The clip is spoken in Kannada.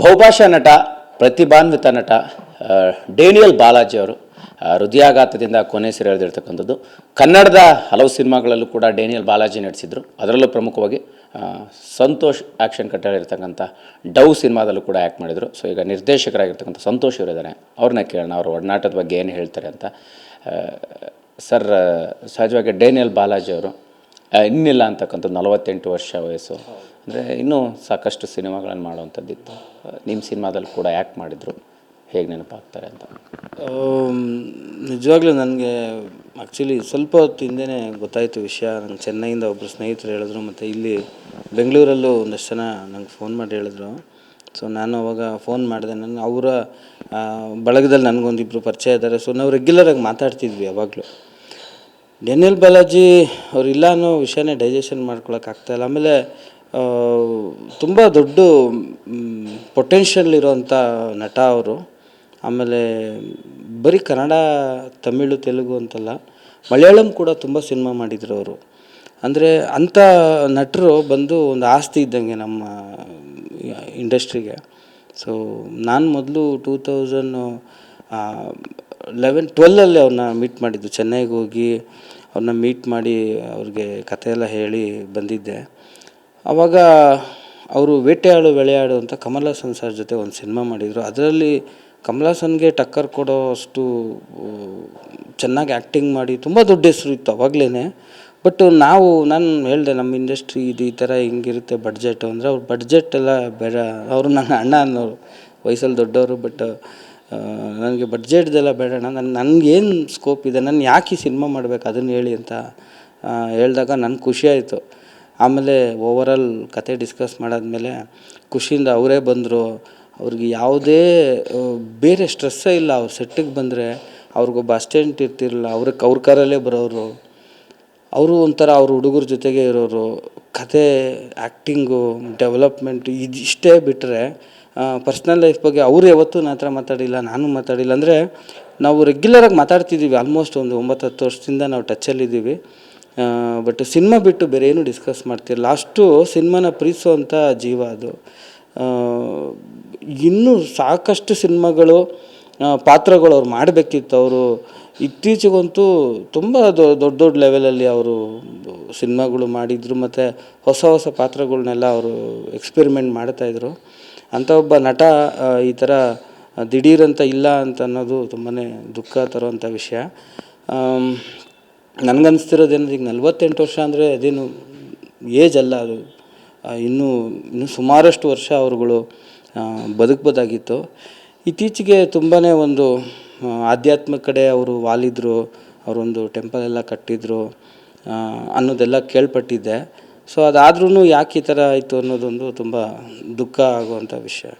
ಬಹುಭಾಷಾ ನಟ, ಪ್ರತಿಭಾನ್ವಿತ ನಟ ಡೇನಿಯಲ್ ಬಾಲಾಜಿ ಅವರು ಹೃದಯಾಘಾತದಿಂದ ಕೊನೆಸಿರೆಳೆದಿರ್ತಕ್ಕಂಥದ್ದು ಕನ್ನಡದ ಹಲವು ಸಿನಿಮಾಗಳಲ್ಲೂ ಕೂಡ ಡೇನಿಯಲ್ ಬಾಲಾಜಿ ನಟಿಸಿದ್ರು. ಅದರಲ್ಲೂ ಪ್ರಮುಖವಾಗಿ ಸಂತೋಷ್ ಆ್ಯಕ್ಷನ್ ಕಟ್ಟಲಿರ್ತಕ್ಕಂಥ ಡವ್ ಸಿನಿಮಾದಲ್ಲೂ ಕೂಡ ಆ್ಯಕ್ಟ್ ಮಾಡಿದರು. ಸೊ, ಈಗ ನಿರ್ದೇಶಕರಾಗಿರ್ತಕ್ಕಂಥ ಸಂತೋಷ್ ಇವರಿದ್ದಾರೆ ಅವ್ರನ್ನ ಕೇಳೋಣ, ಅವ್ರ ಒಡನಾಟದ ಬಗ್ಗೆ ಏನು ಹೇಳ್ತಾರೆ ಅಂತ. ಸರ್ ಸಹಜವಾಗಿ ಡೇನಿಯಲ್ ಬಾಲಾಜಿ ಅವರು ಇನ್ನಿಲ್ಲ ಅಂತಕ್ಕಂಥದ್ದು ನಲವತ್ತೆಂಟು ವರ್ಷ ವಯಸ್ಸು. ಅಂದರೆ ಇನ್ನೂ ಸಾಕಷ್ಟು ಸಿನಿಮಾಗಳನ್ನು ಮಾಡುವಂಥದ್ದಿತ್ತು. ನಿಮ್ಮ ಸಿನಿಮಾದಲ್ಲಿ ಕೂಡ ಆ್ಯಕ್ಟ್ ಮಾಡಿದರು. ಹೇಗೆ ನೆನಪಾಗ್ತಾರೆ ಅಂತ? ನಿಜವಾಗ್ಲೂ ನನಗೆ ಆ್ಯಕ್ಚುಲಿ ಸ್ವಲ್ಪ ಹೊತ್ತು ಹಿಂದೆನೇ ಗೊತ್ತಾಯಿತು ವಿಷಯ. ನಂಗೆ ಚೆನ್ನೈಯಿಂದ ಒಬ್ಬರು ಸ್ನೇಹಿತರು ಹೇಳಿದ್ರು ಮತ್ತು ಇಲ್ಲಿ ಬೆಂಗಳೂರಲ್ಲೂ ಒಂದಷ್ಟು ಜನ ನಂಗೆ ಫೋನ್ ಮಾಡಿ ಹೇಳಿದ್ರು. ಸೊ ನಾನು ಅವಾಗ ಫೋನ್ ಮಾಡಿದೆ. ನಾನು ಅವರ ಬಳಗದಲ್ಲಿ ನನಗೊಂದಿಬ್ಬರು ಪರಿಚಯ ಇದ್ದಾರೆ. ಸೊ ನಾವು ರೆಗ್ಯುಲರಾಗಿ ಮಾತಾಡ್ತಿದ್ವಿ ಯಾವಾಗಲೂ ಡೆನಿಯಲ್ ಬಾಲಾಜಿ ಅವ್ರು ಇಲ್ಲ ಅನ್ನೋ ವಿಷಯನೇ ಡೈಜೆಷನ್ ಮಾಡ್ಕೊಳ್ಳೋಕ್ಕಾಗ್ತಾಯಿಲ್ಲ ಆಮೇಲೆ ತುಂಬ ದೊಡ್ಡ ಪೊಟೆನ್ಷಿಯಲ್ ಇರುವಂಥ ನಟ ಅವರು. ಆಮೇಲೆ ಬರೀ ಕನ್ನಡ, ತಮಿಳು, ತೆಲುಗು ಅಂತಲ್ಲ, ಮಲಯಾಳಂ ಕೂಡ ತುಂಬ ಸಿನಿಮಾ ಮಾಡಿದ್ರು ಅವರು. ಅಂದರೆ ಅಂಥ ನಟರು ಬಂದು ಒಂದು ಆಸ್ತಿ ಇದ್ದಂಗೆ ನಮ್ಮ ಇಂಡಸ್ಟ್ರಿಗೆ. ಸೊ ನಾನು ಮೊದಲು ಟೂ ತೌಸಂಡ್ ಲೆವೆನ್ ಟ್ವೆಲ್ಲಲ್ಲಿ ಅವ್ರನ್ನ ಮೀಟ್ ಮಾಡಿದ್ದು. ಚೆನ್ನೈಗೆ ಹೋಗಿ ಅವ್ರನ್ನ ಮೀಟ್ ಮಾಡಿ ಅವ್ರಿಗೆ ಕತೆ ಎಲ್ಲ ಹೇಳಿ ಬಂದಿದ್ದೆ. ಆವಾಗ ಅವರು ಬೇಟೆಯಾಡು ಬೆಳೆಯಾಡು ಅಂತ ಕಮಲ್ ಹಾಸನ್ ಸರ್ ಜೊತೆ ಒಂದು ಸಿನಿಮಾ ಮಾಡಿದರು. ಅದರಲ್ಲಿ ಕಮಲ್ ಹಾಸನ್ಗೆ ಟಕ್ಕರ್ ಕೊಡೋ ಅಷ್ಟು ಚೆನ್ನಾಗಿ ಆ್ಯಕ್ಟಿಂಗ್ ಮಾಡಿ ತುಂಬ ದೊಡ್ಡ ಹೆಸರು ಇತ್ತು ಅವಾಗಲೇ ಬಟ್ ನಾವು, ನಾನು ಹೇಳಿದೆ, ನಮ್ಮ ಇಂಡಸ್ಟ್ರಿ ಇದು ಈ ಥರ ಹಿಂಗಿರುತ್ತೆ ಬಡ್ಜೆಟು ಅಂದರೆ ಅವ್ರ ಬಡ್ಜೆಟ್ ಎಲ್ಲ ಬೇಡ. ಅವರು ನನ್ನ ಅಣ್ಣ ಅನ್ನೋರು, ವಯಸ್ಸಲ್ಲಿ ದೊಡ್ಡವರು ಬಟ್ ನನಗೆ ಬಡ್ಜೆಟ್ದೆಲ್ಲ ಬೇಡಣ್ಣ ನನ್ನ ನನಗೇನು ಸ್ಕೋಪ್ ಇದೆ? ನಾನು ಯಾಕೆ ಈ ಸಿನಿಮಾ ಮಾಡಬೇಕು? ಅದನ್ನು ಹೇಳಿ ಅಂತ ಹೇಳಿದಾಗ ನನಗೆ ಖುಷಿ ಆಯಿತು. ಆಮೇಲೆ ಓವರಾಲ್ ಕತೆ ಡಿಸ್ಕಸ್ ಮಾಡಾದ್ಮೇಲೆ ಖುಷಿಯಿಂದ ಅವರೇ ಬಂದರು. ಅವ್ರಿಗೆ ಯಾವುದೇ ಬೇರೆ ಸ್ಟ್ರೆಸ್ಸೇ ಇಲ್ಲ. ಅವ್ರು ಸೆಟ್ಟಿಗೆ ಬಂದರೆ ಅವ್ರಿಗೊಬ್ಬ ಅಸ್ಟೆಂಟ್ ಇರ್ತಿರಲಿಲ್ಲ. ಅವ್ರಿಗೆ ಅವ್ರ ಕಾರಲ್ಲೇ ಬರೋರು ಅವರು ಒಂಥರ ಅವ್ರ ಹುಡುಗರ ಜೊತೆಗೆ ಇರೋರು ಕತೆ ಆ್ಯಕ್ಟಿಂಗು ಡೆವಲಪ್ಮೆಂಟು ಇದಿಷ್ಟೇ ಬಿಟ್ಟರೆ ಪರ್ಸ್ನಲ್ ಲೈಫ್ ಬಗ್ಗೆ ಅವರು ಯಾವತ್ತೂ ನನ್ನ ಹತ್ರ ಮಾತಾಡಿಲ್ಲ, ನಾನು ಮಾತಾಡಿಲ್ಲ. ಅಂದರೆ ನಾವು ರೆಗ್ಯುಲರಾಗಿ ಮಾತಾಡ್ತಿದ್ದೀವಿ ಆಲ್ಮೋಸ್ಟ್ ಒಂದು ಒಂಬತ್ತು ಹತ್ತು ವರ್ಷದಿಂದ ನಾವು ಟಚ್ಚಲ್ಲಿದ್ದೀವಿ ಬಟ್ ಸಿನಿಮಾ ಬಿಟ್ಟು ಬೇರೆ ಏನು ಡಿಸ್ಕಸ್ ಮಾಡ್ತಿರಲಿಲ್ಲ. ಅಷ್ಟು ಸಿನಿಮಾನ ಪ್ರೀತಿಸುವಂಥ ಜೀವ ಅದು. ಇನ್ನೂ ಸಾಕಷ್ಟು ಸಿನಿಮಾಗಳು ಪಾತ್ರಗಳು ಅವ್ರು ಮಾಡಬೇಕಿತ್ತು ಅವರು. ಇತ್ತೀಚೆಗಂತೂ ತುಂಬ ದೊಡ್ಡ ದೊಡ್ಡ ಲೆವೆಲಲ್ಲಿ ಅವರು ಸಿನಿಮಾಗಳು ಮಾಡಿದರು ಮತ್ತು ಹೊಸ ಹೊಸ ಪಾತ್ರಗಳನ್ನೆಲ್ಲ ಅವರು ಎಕ್ಸ್ಪೆರಿಮೆಂಟ್ ಮಾಡ್ತಾಯಿದ್ರು ಅಂಥ ಒಬ್ಬ ನಟ ಈ ಥರ ದಿಢೀರಂತ ಇಲ್ಲ ಅಂತ ಅನ್ನೋದು ತುಂಬಾ ದುಃಖ ತರುವಂಥ ವಿಷಯ. ಆಮ್, ನನಗನ್ಸ್ತಿರೋದೇನಂದ್ರೆ ಈಗ ನಲ್ವತ್ತೆಂಟು ವರ್ಷ ಅಂದರೆ ಅದೇನು ಏಜ್ ಅಲ್ಲ ಅದು. ಇನ್ನೂ ಇನ್ನೂ ಸುಮಾರಷ್ಟು ವರ್ಷ ಅವರುಗಳು ಬದುಕ್ಬೋದಾಗಿತ್ತು. ಇತ್ತೀಚೆಗೆ ತುಂಬಾ ಒಂದು ಆಧ್ಯಾತ್ಮ ಕಡೆ ಅವರು ವಾಲಿದ್ರು ಅವರೊಂದು ಟೆಂಪಲ್ ಎಲ್ಲ ಕಟ್ಟಿದ್ರು ಅನ್ನೋದೆಲ್ಲ ಕೇಳ್ಪಟ್ಟಿದ್ದೆ. ಸೊ ಅದಾದ್ರೂ ಯಾಕೆ ಈ ಥರ ಆಯಿತು ಅನ್ನೋದೊಂದು ತುಂಬ ದುಃಖ ಆಗುವಂಥ ವಿಷಯ.